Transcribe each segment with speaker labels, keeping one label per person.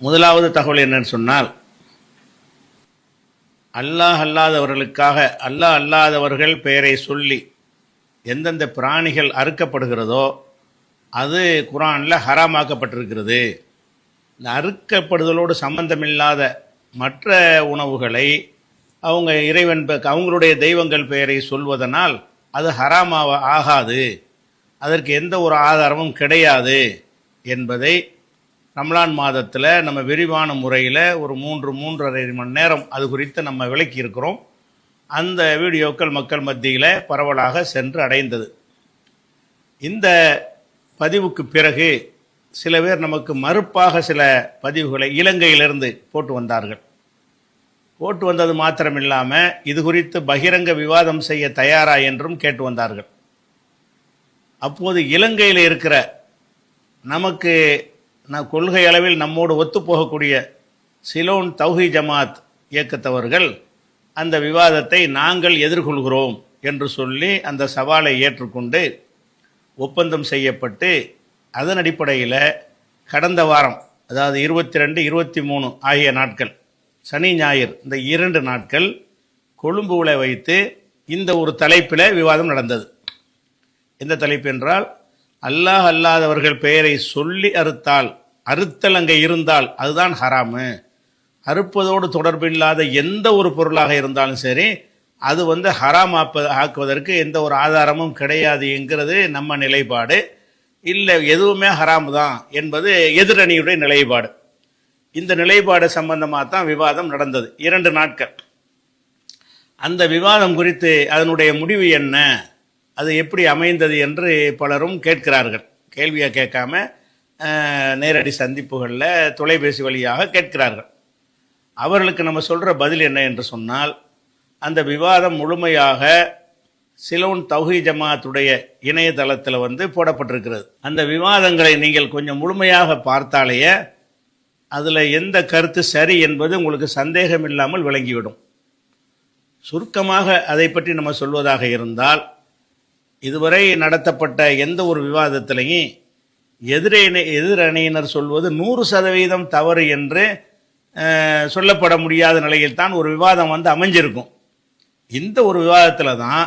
Speaker 1: முதலாவது தகவல் என்னன்னு சொன்னால் அல்லாஹ் அல்லாதவர்களுக்காக அல்லாஹ் அல்லாதவர்கள் பெயரை சொல்லி எந்தெந்த பிராணிகள் அறுக்கப்படுகிறதோ அது குரானில் ஹராமாக்கப்பட்டிருக்கிறது. இந்த அறுக்கப்படுதலோடு சம்பந்தமில்லாத மற்ற உணவுகளை அவங்க இறைவன் பெ- அவங்களுடைய தெய்வங்கள் பெயரை சொல்வதனால் அது ஹராமாக ஆகாது. அதற்கு எந்த ஒரு ஆதாரமும் கிடையாது என்பதை ரம்லான் மாதத்தில் நம்ம விரிவான முறையில் ஒரு மூன்று மூன்றரை மணி நேரம் அது குறித்து நம்ம விளக்கி இருக்கிறோம். அந்த வீடியோக்கள் மக்கள் மத்தியில் பரவலாக சென்று அடைந்தது. இந்த பதிவுக்கு பிறகு சில பேர் நமக்கு மறுப்பாக சில பதிவுகளை இலங்கையிலிருந்து போட்டு வந்தார்கள். போட்டு வந்தது மாத்திரமில்லாமல் இது குறித்து பகிரங்க விவாதம் செய்ய தயாரா என்றும் கேட்டு வந்தார்கள். அப்போது இலங்கையில் இருக்கிற நமக்கு நான் கொள்கை அளவில் நம்மோடு ஒத்துப்போகக்கூடிய சிலோன் தௌஹி ஜமாத் இயக்கத்தவர்கள் அந்த விவாதத்தை நாங்கள் எதிர்கொள்கிறோம் என்று சொல்லி அந்த சவாலை ஏற்றுக்கொண்டு ஒப்பந்தம் செய்யப்பட்டு அதன் அடிப்படையில் கடந்த வாரம் அதாவது இருபத்தி ரெண்டு இருபத்தி மூணு ஆகிய நாட்கள் சனி ஞாயிறு இந்த இரண்டு நாட்கள் கொழும்புவில் வைத்து இந்த ஒரு தலைப்பில் விவாதம் நடந்தது. எந்த தலைப்பு என்றால் அல்லாஹ் அல்லாதவர்கள் பெயரை சொல்லி அறுத்தால் அறுத்தல் அங்கே இருந்தால் அதுதான் ஹராமு. அறுப்பதோடு தொடர்பில்லாத எந்த ஒரு பொருளாக இருந்தாலும் சரி அது வந்து ஹராம் ஆப்ப ஆக்குவதற்கு எந்த ஒரு ஆதாரமும் கிடையாது என்கிறது நம்ம நிலைப்பாடு. இல்லை எதுவுமே ஹராம் தான் என்பது எதிரணியுடைய நிலைப்பாடு. இந்த நிலைப்பாடு சம்பந்தமாக தான் விவாதம் நடந்தது. இரண்டு நாட்கள். அந்த விவாதம் குறித்து அதனுடைய முடிவு என்ன அது எப்படி அமைந்தது என்று பலரும் கேட்கிறார்கள். கேள்வியாக கேட்காம நேரடி சந்திப்புகளில் தொலைபேசி வழியாக கேட்கிறார்கள். அவர்களுக்கு நம்ம சொல்கிற பதில் என்ன என்று சொன்னால் அந்த விவாதம் முழுமையாக சிலோன் தௌஹி ஜமாத்துடைய இணையதளத்தில் வந்து போடப்பட்டிருக்கிறது. அந்த விவாதங்களை நீங்கள் கொஞ்சம் முழுமையாக பார்த்தாலேயே அதில் எந்த கருத்து சரி என்பது உங்களுக்கு சந்தேகம் இல்லாமல் விளங்கிவிடும். சுருக்கமாக அதை பற்றி நம்ம சொல்வதாக இருந்தால் இதுவரை நடத்தப்பட்ட எந்த ஒரு விவாதத்திலையும் எதிரணி எதிரணியினர் சொல்வது நூறு சதவீதம் தவறு என்று சொல்லப்பட முடியாத நிலையில் தான் ஒரு விவாதம் வந்து அமைஞ்சிருக்கும். இந்த ஒரு விவாதத்தில் தான்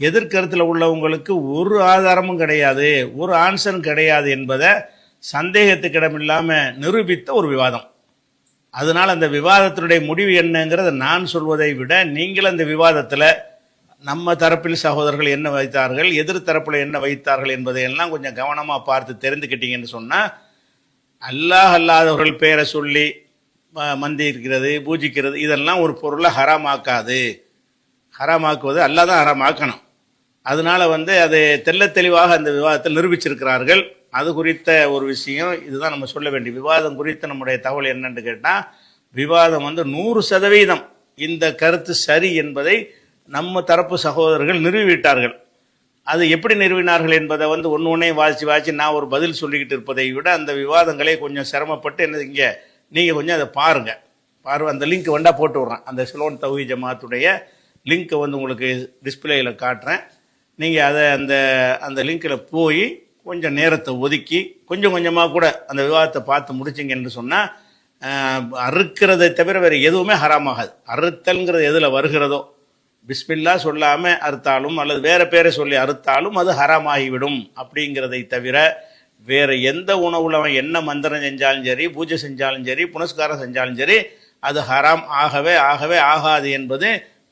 Speaker 1: எதிர்கருத்தில் உள்ளவங்களுக்கு ஒரு ஆதாரமும் கிடையாது ஒரு ஆன்சரும் கிடையாது என்பதை சந்தேகத்துக்கிடமில்லாமல் நிரூபித்த ஒரு விவாதம். அதனால் அந்த விவாதத்தினுடைய முடிவு என்னங்கிறத நான் சொல்வதை விட நீங்கள் அந்த விவாதத்தில் நம்ம தரப்பில் சகோதரர்கள் என்ன வைத்தார்கள் எதிர் தரப்பில் என்ன வைத்தார்கள் என்பதையெல்லாம் கொஞ்சம் கவனமாக பார்த்து தெரிந்துக்கிட்டீங்கன்னு சொன்னால் அல்லாஹ் அல்லாதவர்கள் பேரை சொல்லி ம- மந்திரிக்கிறது பூஜிக்கிறது இதெல்லாம் ஒரு பொருளை ஹராமாக்காது. ஹராமாக்குவது அல்லாஹ் தான் ஹராமாக்கணும். அதனால வந்து அது தெல்ல தெளிவாக அந்த விவாதத்தில் நிரூபிச்சிருக்கிறார்கள். அது குறித்த ஒரு விஷயம் இதுதான் நம்ம சொல்ல வேண்டிய விவாதம் குறித்த நம்முடைய தகவல் என்னன்னு கேட்டால் விவாதம் வந்து நூறு சதவீதம் இந்த கருத்து சரி என்பதை நம்ம தரப்பு சகோதரர்கள் நிறுவிவிட்டார்கள். அது எப்படி நிறுவினார்கள் என்பதை வந்து ஒன்று ஒன்றே வாசித்து வாசித்து நான் ஒரு பதில் சொல்லிக்கிட்டு இருப்பதை விட அந்த விவாதங்களை கொஞ்சம் சிரமப்பட்டு என்னது இங்கே நீங்கள் கொஞ்சம் அதை பாருங்கள் பாரு அந்த லிங்க் வந்தால் போட்டு விட்றேன். அந்த சிலோன் தௌஹி ஜமாத்துடைய லிங்க்கை வந்து உங்களுக்கு டிஸ்பிளேயில் காட்டுறேன். நீங்கள் அதை அந்த அந்த லிங்க்கில் போய் கொஞ்சம் நேரத்தை ஒதுக்கி கொஞ்சம் கொஞ்சமாக கூட அந்த விவாதத்தை பார்த்து முடிச்சிங்கன்னு சொன்னால் அறுக்கிறதை தவிர வேறு எதுவுமே ஹராமாகாது. அறுத்தல்ங்கிறது எதில் வருகிறதோ பிஸ்மில்லா சொல்லாமல் அறுத்தாலும் அல்லது வேறு பேரை சொல்லி அறுத்தாலும் அது ஹராமாகிவிடும் அப்படிங்கிறதை தவிர வேறு எந்த உணவில் அவன் என்ன மந்திரம் செஞ்சாலும் சரி பூஜை செஞ்சாலும் சரி புனஸ்காரம் செஞ்சாலும் சரி அது ஹராம் ஆகவே ஆகவே ஆகாது என்பது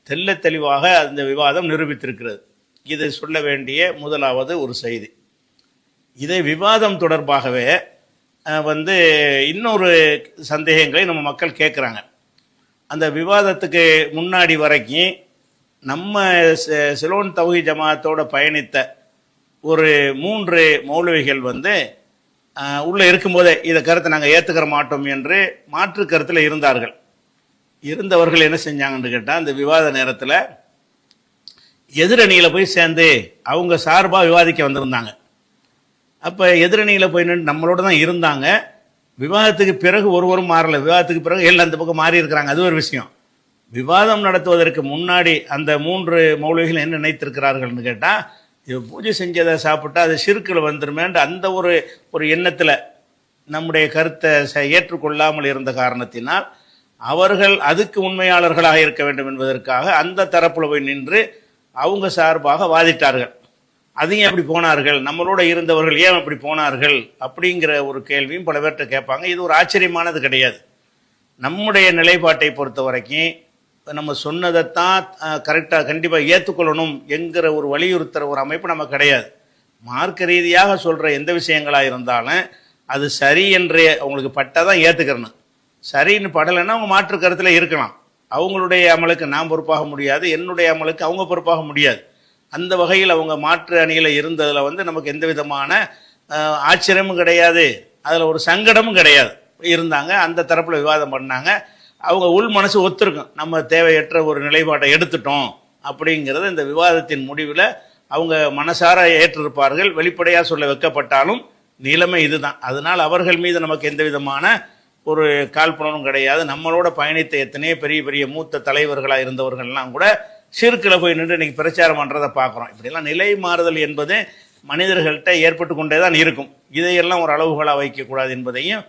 Speaker 1: தெல்ல தெளிவாக அந்த விவாதம் நிரூபித்திருக்கிறது. இது சொல்ல வேண்டிய முதலாவது ஒரு செய்தி. இதை விவாதம் தொடர்பாகவே வந்து இன்னொரு சந்தேகங்களை நம்ம மக்கள் கேட்குறாங்க. அந்த விவாதத்துக்கு முன்னாடி வரைக்கும் நம்ம சிலோன் தௌஹி ஜமாத்தோட பயணித்த ஒரு மூன்று மௌலவிகள் வந்து உள்ளே இருக்கும்போதே இதை கருத்தை நாங்கள் ஏற்றுக்கிற மாட்டோம் என்று மாற்று கருத்தில் இருந்தார்கள். இருந்தவர்கள் என்ன செஞ்சாங்கன்னு கேட்டால் அந்த விவாத நேரத்தில் எதிரணியில் போய் சேர்ந்து அவங்க சார்பாக விவாதிக்க வந்திருந்தாங்க. அப்போ எதிரணியில் போய் நின்று நம்மளோட தான் இருந்தாங்க. விவாதத்துக்கு பிறகு ஒருவரும் மாறலை. விவாதத்துக்கு பிறகு எல்லாம் அந்த பக்கம் மாறி இருக்கிறாங்க அது ஒரு விஷயம். விவாதம் நடத்துவதற்கு முன்னாடி அந்த மூன்று மௌலிகள் என்ன நினைத்திருக்கிறார்கள்னு கேட்டால் இது பூஜை செஞ்சதை சாப்பிட்டா அது சிறுக்கில் வந்துருமேன்ற அந்த ஒரு ஒரு எண்ணத்தில் நம்முடைய கருத்தை ச- ஏற்றுக்கொள்ளாமல் இருந்த காரணத்தினால் அவர்கள் அதுக்கு உண்மையாளர்களாக இருக்க வேண்டும் என்பதற்காக அந்த தரப்புல போய் நின்று அவங்க சார்பாக வாதிட்டார்கள். அதையும் எப்படி போனார்கள். நம்மளோட இருந்தவர்கள் ஏன் அப்படி போனார்கள் அப்படிங்கிற ஒரு கேள்வியும் பல பேர்கிட்ட கேட்பாங்க. இது ஒரு ஆச்சரியமானது கிடையாது. நம்முடைய நிலைப்பாட்டை பொறுத்த வரைக்கும் நம்ம சொன்னதைத்தான் கரெக்டாக கண்டிப்பாக ஏற்றுக்கொள்ளணும் என்கிற ஒரு வலியுறுத்துகிற ஒரு அமைப்பு நம்ம கிடையாது. மார்க்க ரீதியாக சொல்கிற எந்த விஷயங்களாக இருந்தாலும் அது சரி என்று அவங்களுக்கு பட்டாதான் ஏற்றுக்கிறணும் சரின்னு படலைன்னா அவங்க மாற்று கருத்தில் இருக்கலாம். அவங்களுடைய அமலுக்கு நான் பொறுப்பாக முடியாது என்னுடைய அமலுக்கு அவங்க பொறுப்பாக முடியாது. அந்த வகையில் அவங்க மாற்று அணியில் இருந்ததில் வந்து நமக்கு எந்த விதமான ஆச்சரியமும் கிடையாது. அதில் ஒரு சங்கடமும் கிடையாது. இருந்தாங்க அந்த தரப்பில் விவாதம் பண்ணாங்க. அவங்க உள் மனசு ஒத்துருக்கும். நம்ம தேவையற்ற ஒரு நிலைப்பாட்டை எடுத்துட்டோம் அப்படிங்கிறது இந்த விவாதத்தின் முடிவில் அவங்க மனசார ஏற்றிருப்பார்கள். வெளிப்படையாக சொல்ல வைக்கப்பட்டாலும் நிலைமை இதுதான். அதனால் அவர்கள் மீது நமக்கு எந்த விதமான ஒரு காழ்ப்புணர்வும் கிடையாது. நம்மளோட பயணித்த எத்தனையோ பெரிய பெரிய மூத்த தலைவர்களாக இருந்தவர்கள்லாம் கூட சிறுக்கில் போய் நின்று இன்றைக்கி பிரச்சாரம் பண்ணுறதை பார்க்குறோம். இப்படியெல்லாம் நிலை மாறுதல் என்பது மனிதர்கள்ட்ட ஏற்பட்டு கொண்டே தான் இருக்கும். இதையெல்லாம் ஒரு அளவுகளாக வைக்கக்கூடாது என்பதையும்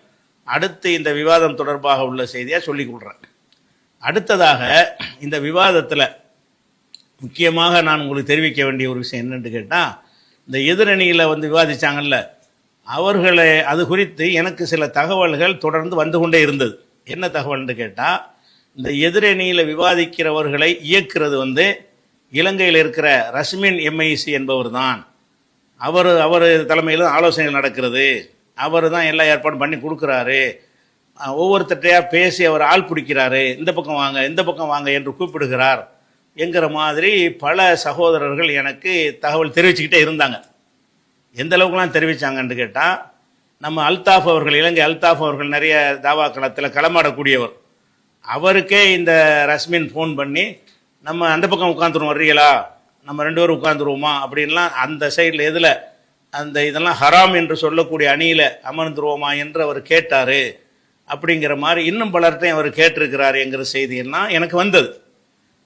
Speaker 1: அடுத்து இந்த விவாதம் தொடர்பாக உள்ள செய்தியாக சொல்லிக் கொள்கிறேன் அடுத்ததாக இந்த விவாதத்தில் முக்கியமாக நான் உங்களுக்கு தெரிவிக்க வேண்டிய ஒரு விஷயம் என்னென்னு கேட்டால் இந்த எதிரணியில் வந்து விவாதித்தாங்கல்ல அவர்களை அது குறித்து எனக்கு சில தகவல்கள் தொடர்ந்து வந்து கொண்டே இருந்தது. என்ன தகவல்னு கேட்டால் இந்த எதிரணியில் விவாதிக்கிறவர்களை இயக்கிறது வந்து இலங்கையில் இருக்கிற ரஸ்மின் எம்ஐசி என்பவர் தான் அவர் அவர் தலைமையில் ஆலோசனைகள் நடக்கிறது. அவர் தான் எல்லா ஏற்பாடும் பண்ணி கொடுக்குறாரு. ஒவ்வொருத்தட்டையாக பேசி அவர் ஆள் பிடிக்கிறாரு. இந்த பக்கம் வாங்க இந்த பக்கம் வாங்க என்று கூப்பிடுகிறார். என்கிற மாதிரி பல சகோதரர்கள் எனக்கு தகவல் தெரிவிச்சுக்கிட்டே இருந்தாங்க. எந்த அளவுக்குலாம் தெரிவித்தாங்கன்னு கேட்டால் நம்ம அல்தாஃப் அவர்கள் இலங்கை அல்தாஃப் அவர்கள் நிறைய தாவா களத்தில் களமாடக்கூடியவர். அவருக்கே இந்த ரஸ்மின் ஃபோன் பண்ணி நம்ம அந்த பக்கம் உட்காந்துருவோம் வர்றீங்களா? நம்ம ரெண்டு பேரும் உட்காந்துருவோமா அப்படின்லாம் அந்த சைடில் எதில் அந்த இதெல்லாம் ஹராம் என்று சொல்லக்கூடிய அணியில் அமர்ந்துருவோமா என்று அவர் கேட்டார். அப்படிங்கிற மாதிரி இன்னும் பலர்கிட்டையும் அவர் கேட்டிருக்கிறார் என்கிற செய்தியெல்லாம் எனக்கு வந்தது.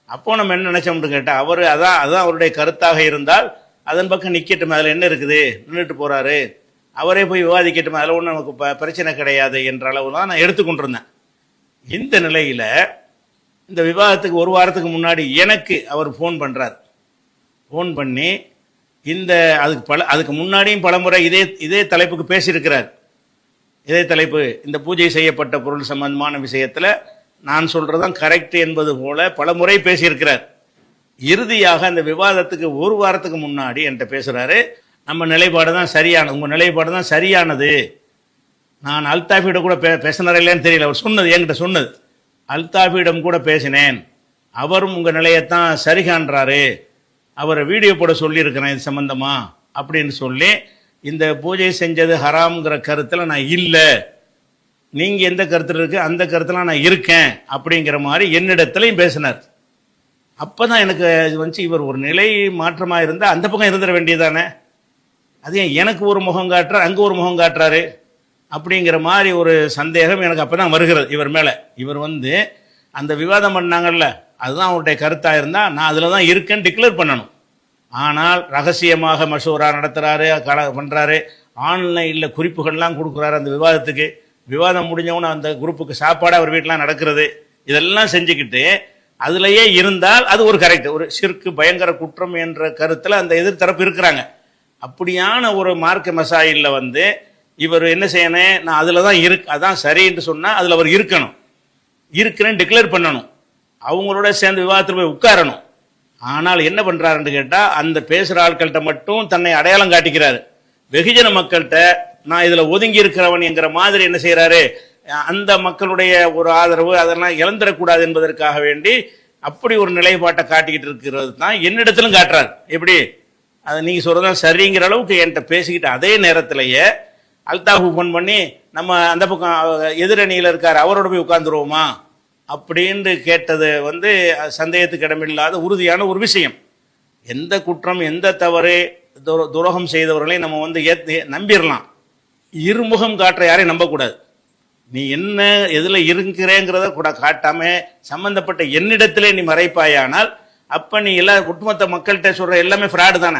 Speaker 1: அப்போ நம்ம என்ன நினச்சோம்னு கேட்டால் அவர் அதான் அதான் அவருடைய கருத்தாக இருந்தால் அதன் பக்கம் நிற்கட்டும் அதில் என்ன இருக்குது? நின்றுட்டு போகிறாரு அவரே போய் விவாதிக்கட்டும் அதில் ஒன்றும் நமக்கு ப- பிரச்சனை கிடையாது என்ற அளவு தான் நான் எடுத்துக்கொண்டிருந்தேன். இந்த நிலையில் இந்த விவாதத்துக்கு ஒரு வாரத்துக்கு முன்னாடி எனக்கு அவர் ஃபோன் பண்ணுறார் ஃபோன் பண்ணி இந்த அதுக்கு பல அதுக்கு முன்னாடியும் பலமுறை இதே இதே தலைப்புக்கு பேசியிருக்கிறார். இதே தலைப்பு இந்த பூஜை செய்யப்பட்ட பொருள் சம்பந்தமான விஷயத்தில் நான் சொல்கிறதான் கரெக்ட் என்பது போல பல முறை பேசியிருக்கிறார். இறுதியாக அந்த விவாதத்துக்கு ஒரு வாரத்துக்கு முன்னாடி என்கிட்ட பேசுகிறாரு நம்ம நிலைப்பாடு தான் சரியானது உங்கள் நிலைப்பாடு தான் சரியானது. நான் அல்தாஃபியிடம் கூட பே பேசினாரா தெரியல அவர் சொன்னது என்கிட்ட சொன்னது. அல்தாஃபியிடம் கூட பேசினேன். அவரும் உங்கள் நிலையத்தான் சரிகான்றாரு அவரை வீடியோ போட சொல்லியிருக்கிறேன் இது சம்மந்தமா அப்படின்னு சொல்லி இந்த பூஜை செஞ்சது ஹராம்ங்கிற கருத்தில் நான் இல்லை. நீங்கள் எந்த கருத்தில் இருக்கு அந்த கருத்தில் நான் இருக்கேன் அப்படிங்கிற மாதிரி என்னிடத்துலையும் பேசினார். அப்போ தான் எனக்கு இது வந்துச்சு இவர் ஒரு நிலை மாற்றமாக இருந்தால் அந்த பக்கம் இருந்துட வேண்டியதானே அது ஏன் எனக்கு ஒரு முகம் காட்டுறார் அங்கே ஒரு முகம் காட்டுறாரு அப்படிங்கிற மாதிரி ஒரு சந்தேகம் எனக்கு அப்போ தான் வருகிறது இவர் மேலே. இவர் வந்து அந்த விவாதம் பண்ணாங்கல்ல அதுதான் அவருடைய கருத்தாக இருந்தால் நான் அதில் தான் இருக்கேன்னு டிக்ளேர் பண்ணணும். ஆனால் ரகசியமாக மசூரா நடத்துகிறாரு கல பண்ணுறாரு ஆன்லைனில் குறிப்புகள்லாம் கொடுக்குறாரு அந்த விவாதத்துக்கு. விவாதம் முடிஞ்சவொன்னே அந்த குரூப்புக்கு சாப்பாடு அவர் வீட்டிலாம் நடக்கிறது. இதெல்லாம் செஞ்சுக்கிட்டு அதுலேயே இருந்தால் அது ஒரு கரெக்ட் ஒரு சிற்கு பயங்கர குற்றம் என்ற கருத்தில் அந்த எதிர்த்தரப்பு இருக்கிறாங்க. அப்படியான ஒரு மார்க்க மசாயில் வந்து இவர் என்ன செய்யணும்? நான் அதில் தான் இருக்கு அதான் சரின்னு சொன்னால் அதில் அவர் இருக்கணும். இருக்கிறேன்னு டிக்ளேர் பண்ணணும். அவங்களோட சேர்ந்து விவாதத்தில் போய் உட்காரணும். ஆனால் என்ன பண்றாருன்னு கேட்டால் அந்த பேசுகிற ஆட்கள்கிட்ட மட்டும் தன்னை அடையாளம் காட்டிக்கிறாரு. வெகுஜன மக்கள்கிட்ட நான் இதில் ஒதுங்கி இருக்கிறவன் என்கிற மாதிரி என்ன செய்கிறாரு அந்த மக்களுடைய ஒரு ஆதரவு அதெல்லாம் இழந்துடக்கூடாது என்பதற்காக வேண்டி அப்படி ஒரு நிலைப்பாட்டை காட்டிக்கிட்டு இருக்கிறது தான் என்னிடத்திலும் காட்டுறாரு. எப்படி? அதை நீங்கள் சொல்றதான் சரிங்கிற அளவுக்கு என்கிட்ட பேசிக்கிட்டு அதே நேரத்திலேயே அல்தாஃபு ஃபோன் பண்ணி நம்ம அந்த பக்கம் எதிரணியில் இருக்கார் அவரோட போய் உட்காந்துருவோமா அப்படின்னு கேட்டது வந்து சந்தேகத்துக்கு இடமில்லாத உறுதியான ஒரு விஷயம். எந்த குற்றம் எந்த தவறு துரோ துரோகம் செய்தவர்களை நம்ம வந்து ஏத் நம்பிடலாம் இருமுகம் காட்டுற யாரையும் நம்பக்கூடாது. நீ என்ன எதில் இருக்கிறேங்கிறத கூட காட்டாம சம்பந்தப்பட்ட என்னிடத்திலே நீ மறைப்பாயானால் அப்போ நீ எல்லா ஒட்டுமொத்த மக்கள்கிட்ட சொல்கிற எல்லாமே ஃப்ராடு தானே.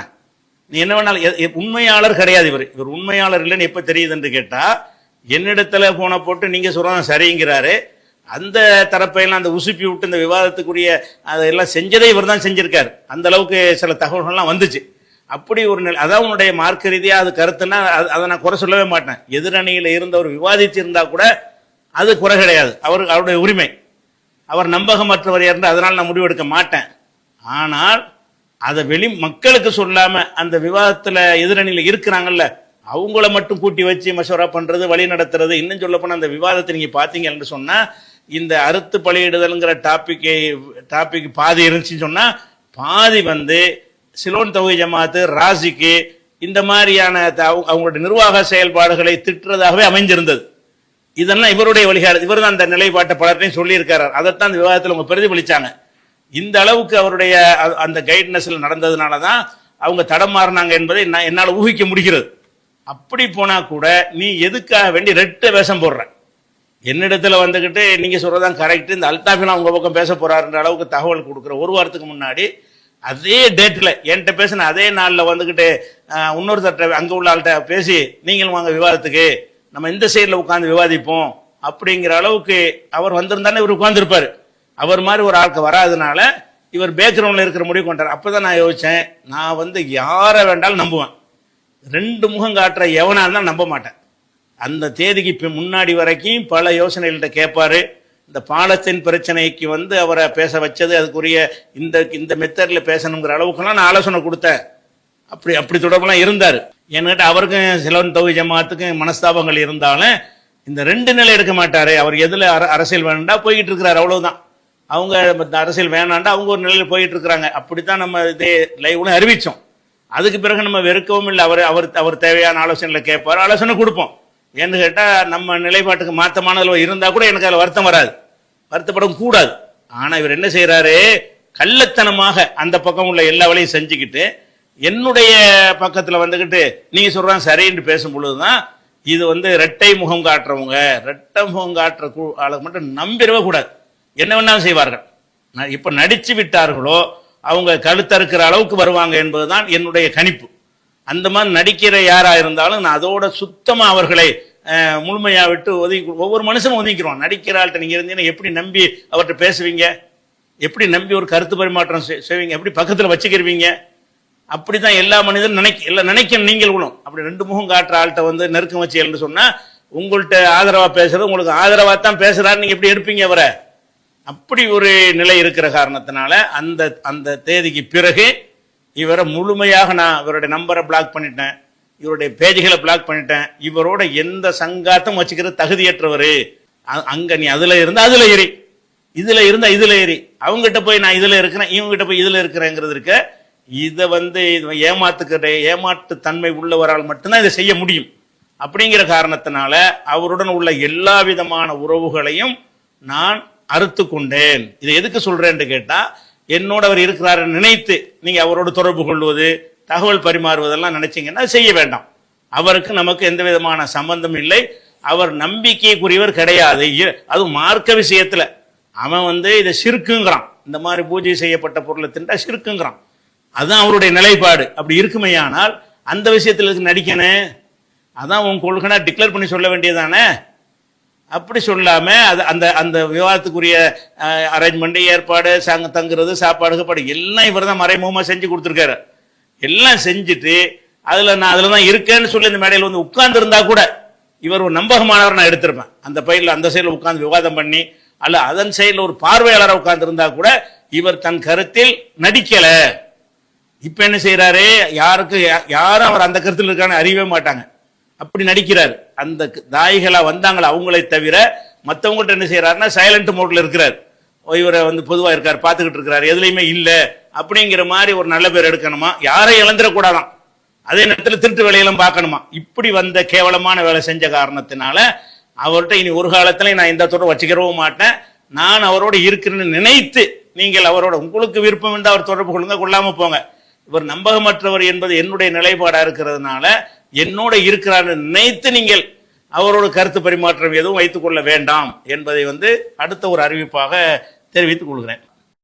Speaker 1: நீ என்ன வேணாலும் எ- உண்மையாளர் கிடையாது இவர். இவர் உண்மையாளர் இல்லைன்னு எப்போ தெரியுதுன்னு கேட்டால் என்னிடத்துல போன போட்டு நீங்கள் சொல்கிறதான் சரிங்கிறாரு. அந்த தரப்பையெல்லாம் அந்த உசுப்பி விட்டு இந்த விவாதத்துக்குரிய அதெல்லாம் செஞ்சதே இவர் தான் செஞ்சிருக்காரு. அந்த அளவுக்கு சில தகவல்கள்லாம் வந்துச்சு. அப்படி ஒரு நிலை அதான் உன்னுடைய மார்க்க ரீதியாக அது கருத்துன்னா அதை நான் குறை சொல்லவே மாட்டேன். எதிரணியில் இருந்தவர் விவாதிச்சிருந்தா கூட அது குறை கிடையாது. அவர் அவருடைய உரிமை. அவர் நம்பகமற்றவர் இருந்து அதனால் நான் முடிவெடுக்க மாட்டேன். ஆனால் அதை வெளி மக்களுக்கு சொல்லாம அந்த விவாதத்தில் எதிரணியில் இருக்கிறாங்கல்ல அவங்கள மட்டும் கூட்டி வச்சு மசோரா பண்றது வழி நடத்துறது இன்னும் சொல்ல அந்த விவாதத்தை நீங்க பார்த்தீங்கன்னு சொன்னா இந்த அறுத்து பலியிடுதல்ங்கிற டாப்பிக்கை டாபிக் பாதி இருந்துச்சுன்னு சொன்னால் பாதி வந்து சிலோன் தொகை ஜமாத்து ராசிக்கு இந்த மாதிரியான அவங்களுடைய நிர்வாக செயல்பாடுகளை திட்டுறதாகவே அமைஞ்சிருந்தது. இதெல்லாம் இவருடைய வழிகாடு இவர் தான் அந்த நிலைப்பாட்டை பலர்ட்டையும் சொல்லியிருக்காரு அதைத்தான் இந்த விவாதத்தில் அவங்க பிரதிபலிச்சாங்க. இந்த அளவுக்கு அவருடைய அந்த கைட்னஸில் நடந்ததுனால தான் அவங்க தடமாறினாங்க என்பதை நான் என்னால் ஊகிக்க முடிகிறது. அப்படி போனால் கூட நீ எதுக்காக வேண்டி ரெட்ட வேஷம் போடுற? என்னிடத்துல வந்துகிட்டு நீங்கள் சொல்கிறதான் கரெக்டு இந்த அல்தாஃபினா உங்கள் பக்கம் பேச போகிறாருன்ற அளவுக்கு தகவல் கொடுக்குற ஒரு வாரத்துக்கு முன்னாடி அதே டேட்டில் என்கிட்ட பேசின அதே நாளில் வந்துக்கிட்டு இன்னொருத்தர்கிட்ட அங்கே உள்ள ஆள்கிட்ட பேசி நீங்களும் வாங்க விவாதத்துக்கு நம்ம இந்த சைடில் உட்காந்து விவாதிப்போம் அப்படிங்கிற அளவுக்கு அவர் வந்திருந்தானே இவர் உட்காந்துருப்பார் அவர் மாதிரி ஒரு ஆளுக்கு வராதனால இவர் பேக்ரவுண்டில் இருக்கிற முடிவு கொண்டார். அப்போ தான் நான் யோசித்தேன் நான் வந்து யாரை வேண்டாலும் நம்புவேன். ரெண்டு முகம் காட்டுற எவனாக இருந்தாலும் நம்ப மாட்டேன். அந்த தேதிக்கு இப்போ முன்னாடி வரைக்கும் பல யோசனைகள்கிட்ட கேட்பாரு. இந்த பாலத்தின் பிரச்சனைக்கு வந்து அவரை பேச வச்சது அதுக்குரிய இந்த இந்த மெத்தடில் பேசணுங்கிற அளவுக்குலாம் நான் ஆலோசனை கொடுத்தேன். அப்படி அப்படி தொடர்புலாம் இருந்தார். என்கிட்ட அவருக்கும் சிலவன் தொகுதி ஜமாத்துக்கும் மனஸ்தாபங்கள் இருந்தாலும் இந்த ரெண்டு நிலை எடுக்க மாட்டார். அவர் எதில் அர- அரசியல் வேணுண்டா போய்கிட்டு இருக்கிறார் அவ்வளோதான் அவங்க இந்த அரசியல் வேணாண்டா அவங்க ஒரு நிலையில் போயிட்டு இருக்கிறாங்க. அப்படித்தான் நம்ம இதே லைவ்ல அறிவித்தோம் அதுக்கு பிறகு நம்ம வெறுக்கவும் இல்லை. அவர் அவர் அவர் தேவையான ஆலோசனைகளை கேட்பார் ஆலோசனை கொடுப்போம். ஏன்னு கேட்டால் நம்ம நிலைப்பாட்டுக்கு மாத்தமானதுல இருந்தால் கூட எனக்கு அதில் வருத்தம் வராது. வருத்தப்படவும் கூடாது. ஆனால் இவர் என்ன செய்கிறாரு கள்ளத்தனமாக அந்த பக்கம் உள்ள எல்லா வேலையும் செஞ்சுக்கிட்டு என்னுடைய பக்கத்தில் வந்துக்கிட்டு நீங்கள் சொல்கிறான் சரின்னு பேசும் பொழுதுதான் இது வந்து ரெட்டை முகம் காட்டுறவங்க ரெட்டை முகம் காட்டுற கு- ஆளுக்கு மட்டும் நம்பிடவே கூடாது. என்ன வேணாலும் செய்வார்கள். நான் இப்போ நடித்து விட்டார்களோ அவங்க கழுத்தறுக்கிற அளவுக்கு வருவாங்க என்பதுதான் என்னுடைய கணிப்பு. அந்த மாதிரி நடிக்கிற யாராக இருந்தாலும் நான் அதோட சுத்தமாக அவர்களை முழுமையாக விட்டு ஒதுக்கி ஒவ்வொரு மனுஷனும் ஒதுக்கிறோம் நடிக்கிற ஆள்கிட்ட நீங்கள் இருந்தீங்கன்னா எப்படி நம்பி அவர்கிட்ட பேசுவீங்க? எப்படி நம்பி ஒரு கருத்து பரிமாற்றம் செய்வீங்க? எப்படி பக்கத்தில் வச்சுக்கிருவீங்க? அப்படிதான் எல்லா மனிதரும் நினைக்க இல்லை நினைக்கணும் நீங்கள் கூட அப்படி ரெண்டு முகம் காட்டுற ஆள்கிட்ட வந்து நெருக்கம் வச்சு என்று சொன்னால் உங்கள்கிட்ட ஆதரவாக பேசுறது உங்களுக்கு ஆதரவாக தான் பேசுகிறான்னு நீங்கள் எப்படி எடுப்பீங்க அவரை? அப்படி ஒரு நிலை இருக்கிற காரணத்தினால அந்த அந்த தேதிக்கு பிறகு இவரை முழுமையாக நான் இவருடைய நம்பரை பிளாக் பண்ணிட்டேன். இவருடைய பேஜ்களை பிளாக் பண்ணிட்டேன். இவரோட எந்த சங்காத்தம் வச்சுக்கிறது தகுதியற்றவர். அ- அங்க நீ அதுல இருந்தா அதுல ஏறி. இதுல இருந்தா இதுல ஏறி. அவங்ககிட்ட போய் நான் இதுல இருக்கிறேன் இவங்ககிட்ட போய் இதுல இருக்கிறேங்கிறது இருக்க இதை வந்து இது ஏமாத்துக்கிற ஏமாற்று தன்மை உள்ளவரால் மட்டும்தான் இதை செய்ய முடியும். அப்படிங்கிற காரணத்தினால அவருடன் உள்ள எல்லா விதமான உறவுகளையும் நான் அறுத்து கொண்டேன் இதை எதுக்கு சொல்றேன்னு கேட்டா என்னோட அவர் இருக்கிறார் நினைத்து நீங்க அவரோடு தொடர்பு கொள்வது தகவல் பரிமாறுவதெல்லாம் நினைச்சீங்கன்னா செய்ய வேண்டாம். அவருக்கு நமக்கு எந்த விதமான சம்பந்தம் இல்லை. அவர் நம்பிக்கைக்குரியவர் கிடையாது. அதுவும் மார்க்க விஷயத்துல. அவன் வந்து இதை சிறுக்குங்கிறான். இந்த மாதிரி பூஜை செய்யப்பட்ட பொருளை தின்றா சிறுக்குங்கிறான். அதுதான் அவருடைய நிலைப்பாடு. அப்படி இருக்குமையானால் அந்த விஷயத்துல நடிக்கணும்? அதான் உன் கொள்கைனா டிக்ளேர் பண்ணி சொல்ல வேண்டியதானே அப்படி சொல்லாம அது அந்த அந்த விவாதத்துக்குரிய அரேஞ்ச்மெண்ட் ஏற்பாடு சங்க தங்குறது சாப்பாடு சாப்பாடு எல்லாம் இவர் தான் மறைமுகமாக செஞ்சு கொடுத்துருக்காரு. எல்லாம் செஞ்சுட்டு அதில் நான் அதில் தான் இருக்கேன்னு சொல்லி இந்த மேடையில் வந்து உட்கார்ந்துருந்தா கூட இவர் ஒரு நம்பகமானவர் நான் எடுத்திருப்பேன். அந்த பயிரில் அந்த சைடில் உட்கார்ந்து விவாதம் பண்ணி அல்ல அதன் சைடில் ஒரு பார்வையாளராக உட்கார்ந்துருந்தா கூட இவர் தன் கருத்தில் நடிக்கலை. இப்போ என்ன செய்கிறாரு யாருக்கு யாரும் அவர் அந்த கருத்தில் இருக்கான்னு அறியவே மாட்டாங்க. அப்படி நடிக்கிறார். அந்த க- தாயிகளா வந்தாங்களா? அவங்களை தவிர மற்றவங்கள்ட்ட என்ன செய்கிறாருன்னா சைலண்ட் மோட்ல இருக்கிறார். ஓ, இவரை வந்து பொதுவாக இருக்கார் பார்த்துக்கிட்டு இருக்கிறார் எதுலையுமே இல்லை அப்படிங்கிற மாதிரி ஒரு நல்ல பேர் எடுக்கணுமா? யாரையும் இழந்துடக்கூடாதான். அதே நேரத்தில் திருட்டு வேலையெல்லாம் பார்க்கணுமா? இப்படி வந்த கேவலமான வேலை செஞ்ச காரணத்தினால அவர்கிட்ட இனி ஒரு காலத்துல நான் இந்த தொடர் வச்சுக்கிறவும் மாட்டேன். நான் அவரோட இருக்கிறேன்னு நினைத்து நீங்கள் அவரோட உங்களுக்கு விருப்பம் இருந்தால் அவர் தொடர்பு கொள்ளுங்க கொள்ளாம போங்க. இவர் நம்பகமற்றவர் என்பது என்னுடைய நிலைப்பாடாக இருக்கிறதுனால என்னோட இருக்கிறார் நினைத்து நீங்கள் அவரோட கருத்து பரிமாற்றம் எதுவும் வைத்துக்கொள்ள வேண்டாம் என்பதை வந்து அடுத்த ஒரு அறிவிப்பாக தெரிவித்துக் கொள்கிறேன்.